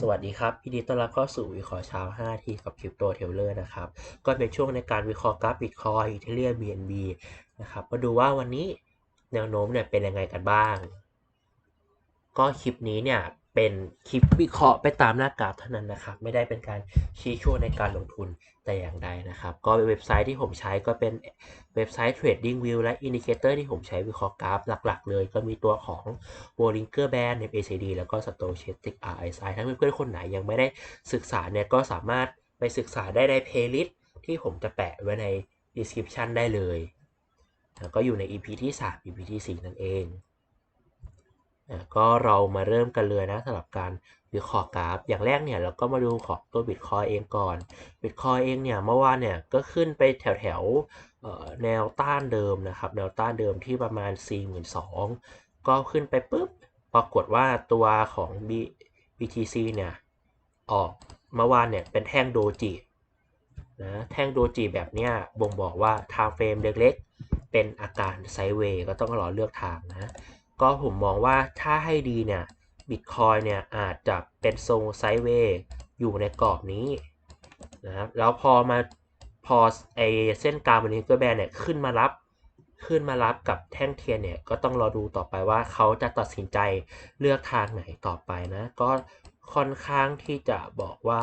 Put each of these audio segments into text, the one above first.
สวัสดีครับยินดีต้อนรับเข้าสู่วิเคราะห์เช้า 5 ทีกับคริปโตเทเลอร์นะครับ ก็เป็นช่วงในการวิเคราะห์กราฟบิตคอยอีเทเรียม BNB นะครับ มาดูว่าวันนี้แนวโน้มเนี่ยเป็นยังไงกันบ้าง ก็คลิปนี้เนี่ย เป็นคลิปวิเคราะห์ไปตามหน้ากราฟเท่านั้นนะครับ ไม่ได้เป็นการชี้ชวนในการลงทุนแต่อย่างใดนะครับ ก็เว็บไซต์ที่ผมใช้ก็เป็นเว็บไซต์ TradingView และ Indicator ที่ผมใช้วิเคราะห์กราฟหลักๆ เลย ก็มีตัวของ Bollinger Band MACD แล้วก็ Stochastic RSI ถ้าเพื่อนๆคนไหนยังไม่ได้ศึกษาเนี่ยก็สามารถไปศึกษาได้ใน playlist ที่ผมจะแปะไว้ใน description ได้เลย แล้วก็อยู่ใน EP ที่ 3 EP ที่ 4 นั่นเอง ก็เรามาเริ่มกันเลยนะสำหรับการวิเคราะห์กราฟ อย่างแรกเนี่ยเราก็มาดูของตัว Bitcoin เองก่อน Bitcoin เองเนี่ยเมื่อวานเนี่ยก็ขึ้นไปแถวแถวแนวต้านเดิมนะครับ แนวต้านเดิมที่ประมาณ 42,000ก็ขึ้นไปปุ๊บปรากฏว่าตัวของ B BTC เนี่ยออกเมื่อวานเนี่ยเป็นแท่งโดจินะแท่งโดจิแบบเนี้ยบ่งบอกว่า time frame เล็กๆเป็นอาการไซเวย์ก็ต้องรอเลือกทางนะ ก็ผมมองว่าถ้าให้ดีเนี่ยบิตคอยเนี่ยอาจจะเป็นทรงไซด์เวย์อยู่ในกรอบนี้นะครับแล้วพอมาพอไอเส้นกลางมันนี้ก็แบนเนี่ยขึ้นมารับขึ้นมารับกับแท่งเทียนเนี่ยก็ต้องรอดูต่อไปว่าเขาจะตัดสินใจเลือกทางไหนต่อไปนะ ก็ค่อนข้างที่จะบอกว่า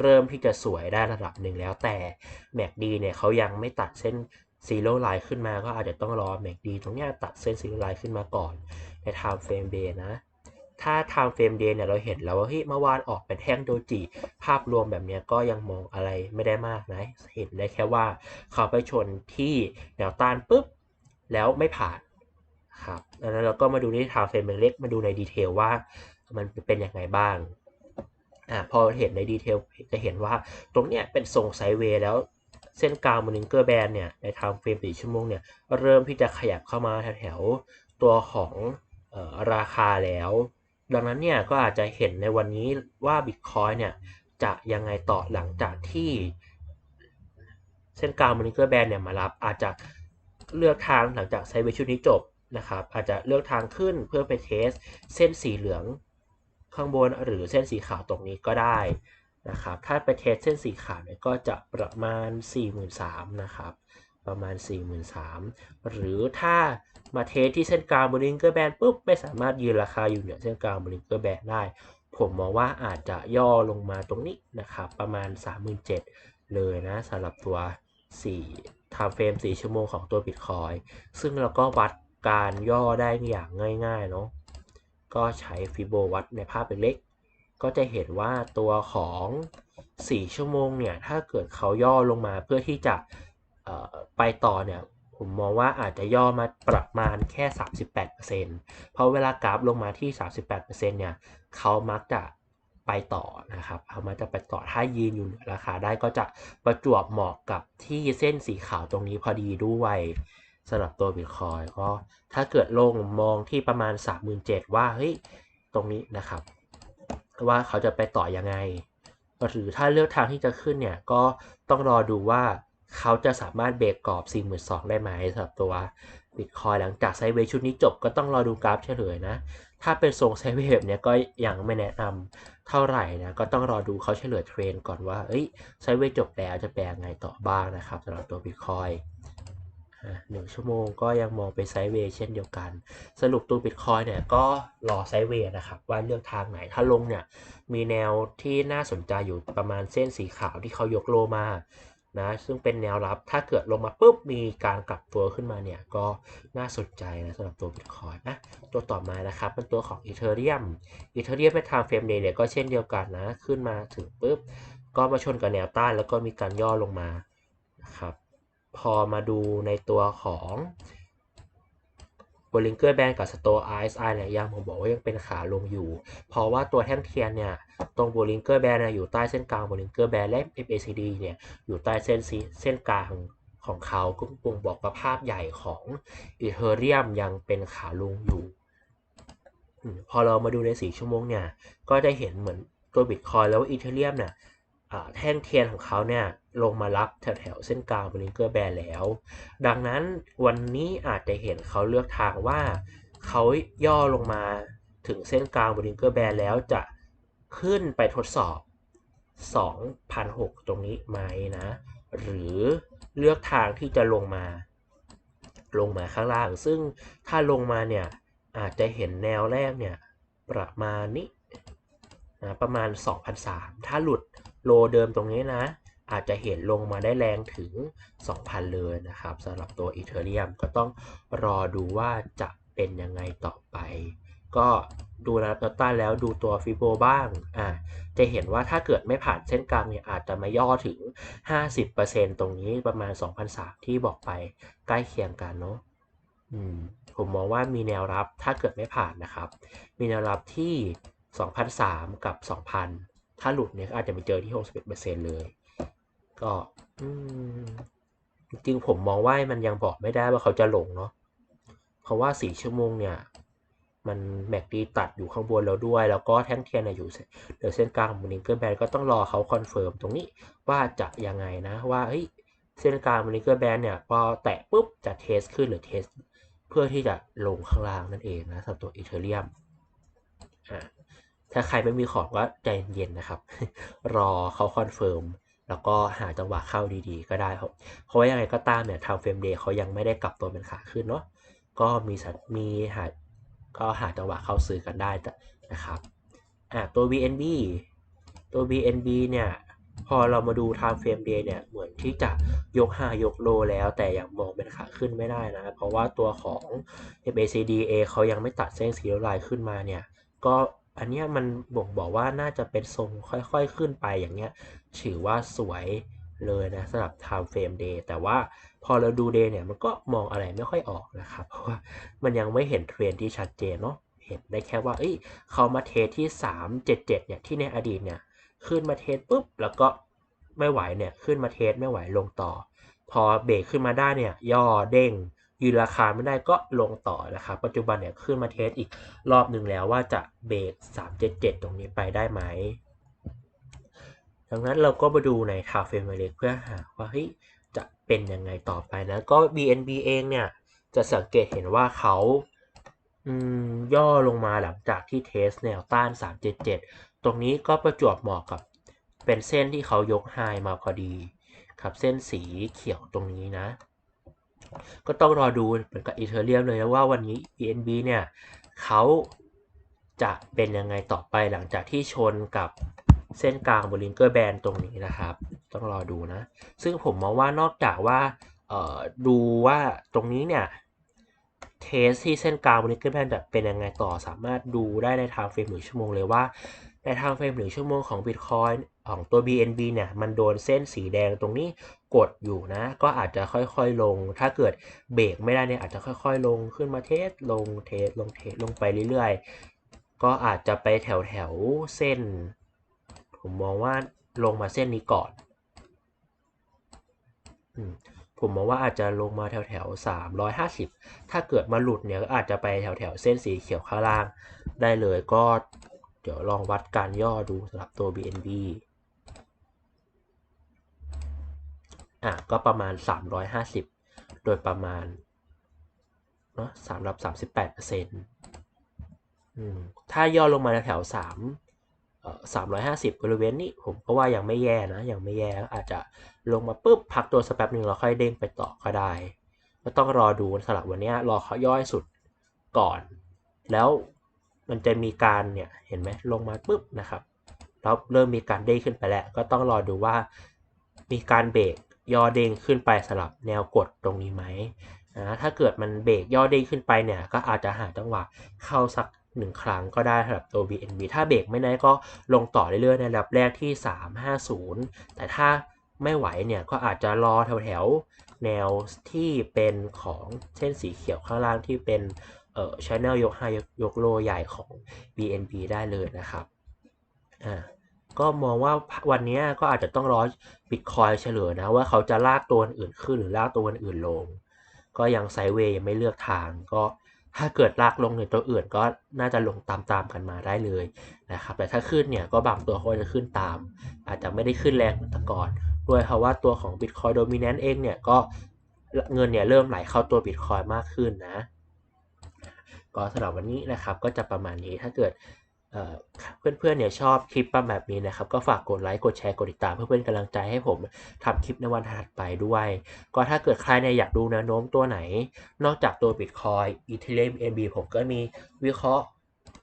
เริ่มที่จะสวยได้ระดับหนึ่งแล้วแต่แม c ดีเนี่ยเขายังไม่ตัดเส้น ซีโร่ไลน์ขึ้นมาก็อาจจะต้องรอ MACD ตรงนี้ตัดเส้นซีโร่ไลน์ขึ้นมาก่อนใน Time Frame Day นะ ถ้า Time Frame Day เนี่ยเราเห็นแล้วว่าเฮ้ยเมื่อวานออกเป็นแท่งโดจิ ภาพรวมแบบนี้ก็ยังมองอะไรไม่ได้มากนะ เห็นได้แค่ว่าเขาไปชนที่แนวต้านปุ๊บ แล้วไม่ผ่านครับดังนั้นเราก็มาดูที่ Time Frame เล็กมาดูในดีเทลว่ามันเป็นยังไงบ้างอ่าพอเห็นในดีเทลจะเห็นว่าตรงเนี้ยเป็นทรงไซด์เวย์แล้ว เส้นกลางมอนิเกอร์แบนเนี่ยในไทม์เฟรม4ชั่วโมงเนี่ยเริ่มที่จะขยับเข้ามาแถวๆตัวของออราคาแล้ว ดังนั้นเนี่ยก็อาจจะเห็นในวันนี้ว่า Bitcoin เนี่ยจะยังไงต่อหลังจากที่ เส้นกลางมอนิเกอร์แบนเนี่ยมารับอาจจะเลือกทางหลังจากไซเวย์ชุดนี้จบนะครับอาจจะเลือกทางขึ้นเพื่อไปเทสเส้นสีเหลืองข้างบนหรือเส้นสีขาวตรงนี้ก็ได้ นะครับถ้าไปเทสเส้นสีขาวเนี่ยก็จะประมาณ 43,000นะครับประมาณ 43,000 หรือถ้ามาเทสที่เส้นกลางบริงเกอร์แบนปุ๊บไม่สามารถยืนราคาอยู่เหนือเส้นกลางบริงเกอร์แบนได้ ผมมองว่าอาจจะย่อลงมาตรงนี้นะครับประมาณ 37,000 เลยนะสำหรับตัว 4 time frame 4 ชั่วโมงของตัว Bitcoin ซึ่งเราก็วัดการย่อได้อย่างง่ายๆเนาะก็ใช้ฟิโบวัดในภาพเล็ก ก็จะเห็นว่าตัวของ 4 ชั่วโมงเนี่ย ถ้าเกิดเขาย่อลงมาเพื่อที่จะไปต่อเนี่ย ผมมองว่าอาจจะย่อมาประมาณแค่ 38%เพราะเวลากราฟลงมาที่ 38%เนี่ย เขามักจะไปต่อนะครับเขามักจะไปต่อถ้ายืนอยู่ราคาได้ก็จะประจวบเหมาะกับที่เส้นสีขาวตรงนี้พอดีด้วยสำหรับตัวบิตคอยก็ถ้าเกิดลงมองที่ประมาณ 37,000ว่าเฮ้ยตรงนี้นะครับ ว่าเขาจะไปต่อยังไงหรือถ้าเลือกทางที่จะขึ้นเนี่ยก็ต้องรอดูว่าเขาจะสามารถเบรกกรอบ 42,000 ได้ไหมสำหรับตัวบิตคอยหลังจากไซเวชุดนี้จบก็ต้องรอดูกราฟเฉลยนะ ถ้าเป็นทรงไซเวย์เนี่ยก็ยังไม่แนะนำเท่าไหร่นะ ก็ต้องรอดูเขาเฉลยเทรนก่อนว่า เอ้ยไซเวจบแล้วจะแปลงไงต่อบ้างนะครับสำหรับตัวบิตคอย หนึ่งชั่วโมงก็ยังมองไปไซด์เวย์เช่นเดียวกัน สรุปตัวบิตคอยเนี่ยก็รอไซด์เวย์นะครับ ว่าเลือกทางไหนถ้าลงเนี่ย มีแนวที่น่าสนใจอยู่ประมาณเส้นสีขาวที่เขายกโลมานะซึ่งเป็นแนวรับถ้าเกิดลงมาปุ๊บมีการกลับตัวขึ้นมาเนี่ย ก็น่าสนใจนะสำหรับตัวบิตคอยนะตัวต่อมานะครับเป็นตัวของอีเทเรียมอีเทเรียมเป็นทางเฟรมเดย์เนี่ยก็เช่นเดียวกันนะ ขึ้นมาถึงปุ๊บก็มาชนกับแนวต้านแล้วก็มีการย่อลงมานะครับ พอมาดูในตัวของ b o l l i n g e r Band กับ Store RSI เนี่ยยังผมบอกว่ายังเป็นขาลงอยู่ เพราะว่าตัวแท่งเทียนเนี่ย ตรง b o l l i n g e r Band เนี่ยอยู่ใต้เส้นกลาง b o l l i n g e r Band และ MACD เนี่ยอยู่ใต้เส้นเส้นกลางของเขาก็บ่งบอกว่าภาพใหญ่ของ Ethereum ยังเป็นขาลงอยู่ พอเรามาดูใน 4 ชั่วโมงเนี่ย ก็ได้เห็นเหมือนตัว Bitcoin แล้ว Ethereum เนี่ย แท่งเทียนของเขาเนี่ยลงมารับแถวๆเส้นกลางบริงเกอร์แบนแล้ว ดังนั้นวันนี้อาจจะเห็นเขาเลือกทางว่าเขาย่อลงมาถึงเส้นกลางบริงเกอร์แบนแล้วจะขึ้นไปทดสอบ 2,006 ตรงนี้ไหมนะ หรือเลือกทางที่จะลงมา ลงมาข้างล่าง ซึ่งถ้าลงมาเนี่ยอาจจะเห็นแนวแรกเนี่ยประมาณนี้นะประมาณ 2,003 ถ้าหลุด โลเดิมตรงนี้นะ อาจจะเห็นลงมาได้แรงถึง 2,000 เลยนะครับสำหรับตัวอีเทเรียมก็ต้องรอดูว่าจะเป็นยังไงต่อไป ก็ดูนะตัวต้านแล้วดูตัวฟิโบบ้างอ่าจะเห็นว่าถ้าเกิดไม่ผ่านเส้นกลางเนี่ยอาจจะมาย่อถึง 50%ตรงนี้ประมาณ 2,003ที่บอกไปใกล้เคียงกันเนาะผมมองว่ามีแนวรับถ้าเกิดไม่ผ่านนะครับ มีแนวรับที่ 2,003 กับ 2,000 ถ้าหลุดเนี่ยอาจจะไปเจอที่61%เอ็ดเปอร์เซ็นเลย ก็จริงผมมองว่ามันยังบอกไม่ได้ว่าเขาจะลงเนาะ เพราะว่าสี่ชั่วโมงเนี่ย มันแม็กดีตัดอยู่ข้างบนแล้วด้วย แล้วก็แท่งเทียนอยู่เดี๋ยวเส้นกลางของนิงเกอร์แบนก็ต้องรอเขาคอนเฟิร์มตรงนี้ว่าจะยังไงนะ ว่าเฮ้ยเส้นกลางของนิงเกอร์แบนเนี่ยพอแตะปุ๊บจะเทสขึ้นหรือเทสเพื่อที่จะลงข้างล่างนั่นเองนะสำหรับตัวอีเทเรียมอ่า ถ้าใครไม่มีของก็ใจเย็นนะครับ รอเขาคอนเฟิร์มแล้วก็หาจังหวะเข้าดีๆ ก็ได้ครับเพราะว่ายังไงก็ตามเนี่ยทางเฟรมเดย์เขายังไม่ได้กลับตัวเป็นขาขึ้นเนาะก็มีสัตมีหาก็หาจังหวะเข้าซื้อกันได้นะครับอ่าตัว VNB ตัว VNB เนี่ยพอเรามาดู time frame day เนี่ย เหมือนที่จะยก high ยก low แล้วแต่ยังมองเป็นขาขึ้นไม่ได้นะ เพราะว่าตัวของ MACD-A เขายังไม่ตัดเส้นสีลายขึ้นมาเนี่ย ก็ อันเนี้ยมันบ่งบอกว่าน่าจะเป็นทรงค่อยๆขึ้นไปอย่างเงี้ยถือว่าสวยเลยนะสำหรับ time frame day แต่ว่าพอเราดู day เนี่ยมันก็มองอะไรไม่ค่อยออกนะครับ เพราะว่ามันยังไม่เห็นเทรนที่ชัดเจนเนาะเห็นได้แค่ว่าเอ้ยเขามาเทสที่ 377 เนี่ยที่ในอดีตเนี่ยขึ้นมาเทสปุ๊บแล้วก็ไม่ไหวเนี่ยขึ้นมาเทสไม่ไหวลงต่อ พอเบรกขึ้นมาได้เนี่ยย่อเด้ง ยืนราคาไม่ได้ก็ลงต่อนะครับปัจจุบันเนี่ยขึ้นมาเทสอีกรอบหนึ่งแล้วว่าจะเบรก377 ตรงนี้ไปได้ไหม ดังนั้นเราก็มาดูในคาเฟ่เมเล็กเพื่อหาว่าเฮ้ยจะเป็นยังไงต่อไปนะก็ BNB เองเนี่ยจะสังเกตเห็นว่าเขาย่อลงมาหลังจากที่เทสแนวต้าน 377 ตรงนี้ก็ประจวบเหมาะกับเป็นเส้นที่เขายกไฮมาพอดี ครับเส้นสีเขียวตรงนี้นะ ก็ต้องรอดูเหมือนกับอีเทเรียมเลยนะว่าวันนี้ BNB เนี่ยเขาจะเป็นยังไงต่อไปหลังจากที่ชนกับเส้นกลางบนลิงเกอร์แบนตรงนี้นะครับ ต้องรอดูนะ ซึ่งผมมองว่านอกจากว่าดูว่าตรงนี้เนี่ยเทสที่เส้นกลางบนลิงเกอร์แบนจะเป็นยังไงต่อสามารถดูได้ในทางเฟรมหนึ่งชั่วโมงเลยว่า ในทางเฟรมหนึ่งชั่วโมงของ Bitcoin ของตัว BNB เนี่ย มันโดนเส้นสีแดงตรงนี้กดอยู่นะ ก็อาจจะค่อยๆลง ถ้าเกิดเบรกไม่ได้เนี่ย อาจจะค่อยๆลงขึ้นมาเทส ลงเทส ลงเทส ลงไปเรื่อยๆ ก็อาจจะไปแถวๆ เส้น ผมมองว่าลงมาเส้นนี้ก่อน ผมมองว่าอาจจะลงมาแถวแถวสามร้อยห้าสิบถ้าเกิดมาหลุดเนี่ยก็อาจจะไปแถวแถวเส้นสีเขียวข้างล่างได้เลยก็ ดี๋ยวลองวัดการย่อดูสำหรับตัว BNB อะก็ประมาณ 350 โดยประมาณเนาะสำหรับ38เปอร์เซ็นต์ถ้าย่อลงมาแถว3เอ่อ350บบริเวณนี้ผมก็ว่ายังไม่แย่นะ ยังไม่แย่อาจจะลงมาปุ๊บพักตัวสักแป๊บหนึ่งเราค่อยเด้งไปต่อก็ได้ ก็ต้องรอดูสำหรับวันนี้รอเขาย่อยสุดก่อน แล้ว มันจะมีการเนี่ยเห็นไหมลงมาปุ๊บนะครับแล้วเริ่มมีการเด้งขึ้นไปแล้ว ก็ต้องรอดูว่ามีการเบรกย่อเด้งขึ้นไปสลับแนวกดตรงนี้ไหมนะถ้าเกิดมันเบรกย่อเด้งขึ้นไปเนี่ย ก็อาจจะหาจังหวะเข้าสักหนึ่งครั้งก็ได้สำหรับตัว BNB ถ้าเบรกไม่ได้ก็ลงต่อเรื่อยๆในระดับแรกที่ 350 แต่ถ้าไม่ไหวเนี่ยก็อาจจะรอแถวๆแนวที่เป็นของเส้นสีเขียวข้างล่างที่เป็น เอ่อชแนลยกไฮยกโลใหญ่ของ BNB ได้เลยนะครับอ่าก็มองว่าวันนี้ก็อาจจะต้องรอบิตคอยเฉลยนะว่าเขาจะลากตัวอื่นขึ้นหรือลากตัวอื่นลง ก็ยังไซเวย์ยังไม่เลือกทางก็ถ้าเกิดลากลงในตัวอื่นก็น่าจะลงตามๆกันมาได้เลยนะครับแต่ถ้าขึ้นเนี่ยก็บางตัวเขาจะขึ้นตาม อาจจะไม่ได้ขึ้นแรงเหมือนแต่ก่อนด้วยเพราะว่าตัวของ Bitcoin Dominant เองเนี่ยก็เงินเนี่ยเริ่มไหลเข้าตัว Bitcoin มากขึ้นนะ ก็สำหรับวันนี้นะครับก็จะประมาณนี้ถ้าเกิดเเพื่อนๆเนี่ยชอบคลิปประมาณแบบนี้นะครับ ก็ฝากกดไลค์กดแชร์กดติดตามเพื่อเป็นกำลังใจให้ผมทำคลิปในวันถัดไปด้วย ก็ถ้าเกิดใครเนี่ยอยากดูแนวโน้มตัวไหน นอกจากตัว Bitcoin Ethereum BNB ผมก็มีวิเคราะห์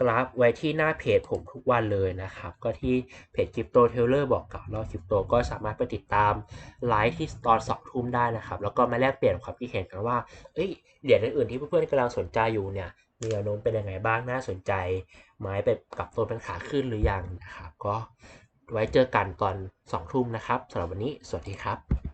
กราฟไว้ที่หน้าเพจผมทุกวันเลยนะครับ ก็ที่เพจ Crypto Tailor บอกกล่าวเล่าคริปโตก็สามารถไปติดตามไลฟ์ที่ตอนสองทุ่มได้นะครับ แล้วก็มาแลกเปลี่ยนความคิดเห็นกันว่าเอ้ยเหรียญอื่นๆที่เพื่อนๆกำลังสนใจอยู่เนี่ย มีแนวโน้มเป็นยังไงบ้างน่าสนใจไหมไปกลับตัวเป็นขาขึ้นหรือยังนะครับ ก็ไว้เจอกันตอนสองทุ่มนะครับสำหรับวันนี้สวัสดีครับ